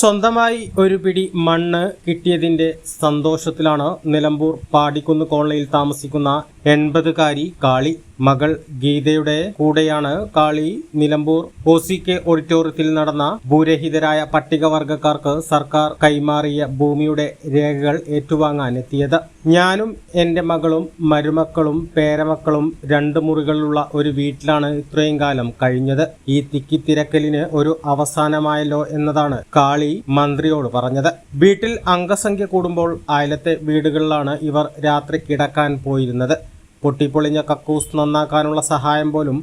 സ്വന്തമായി ഒരു പിടി മണ്ണ് കിട്ടിയതിന്റെ സന്തോഷത്തിലാണ് നിലമ്പൂർ പാടിക്കുന്ന് കോളനിയിൽ താമസിക്കുന്ന എൺപതുകാരി കാളി. മകൾ ഗീതയുടെ കൂടെയാണ് Kali. Nilambur O C K ഓഡിറ്റോറിയത്തിൽ നടന്ന ഭൂരഹിതരായ പട്ടികവർഗക്കാർക്ക് സർക്കാർ കൈമാറിയ ഭൂമിയുടെ രേഖകൾ ഏറ്റുവാങ്ങാനെത്തിയത്. ഞാനും എന്റെ മകളും മരുമക്കളും പേരമക്കളും രണ്ട് മുറികളിലുള്ള ഒരു വീട്ടിലാണ് ഇത്രയും കാലം കഴിഞ്ഞത്. ഈ തിക്കിത്തിരക്കലിന് ഒരു അവസാനമായല്ലോ എന്നതാണ് കാളി മന്ത്രിയോട് പറഞ്ഞത്. വീട്ടിൽ അംഗസംഖ്യ കൂടുമ്പോൾ അയലത്തെ വീടുകളിലാണ് ഇവർ രാത്രി കിടക്കാൻ പോയിരുന്നത്. പൊട്ടിപ്പൊളിഞ്ഞ കക്കൂസ് നന്നാക്കാനുള്ള സഹായം പോലും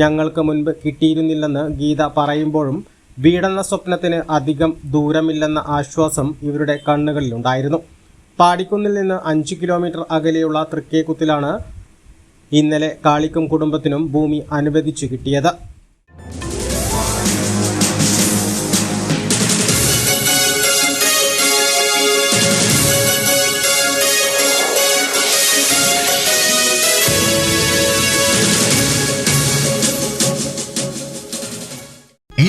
ഞങ്ങൾക്ക് മുൻപ് കിട്ടിയിരുന്നില്ലെന്ന് ഗീത പറയുമ്പോഴും വീടെന്ന സ്വപ്നത്തിന് അധികം ദൂരമില്ലെന്ന ആശ്വാസം ഇവരുടെ കണ്ണുകളിലുണ്ടായിരുന്നു. പാടിക്കുന്നിൽ നിന്ന് അഞ്ച് കിലോമീറ്റർ അകലെയുള്ള തൃക്കേക്കുത്തിലാണ് ഇന്നലെ കാളിക്കും കുടുംബത്തിനും ഭൂമി അനുവദിച്ചു കിട്ടിയത്.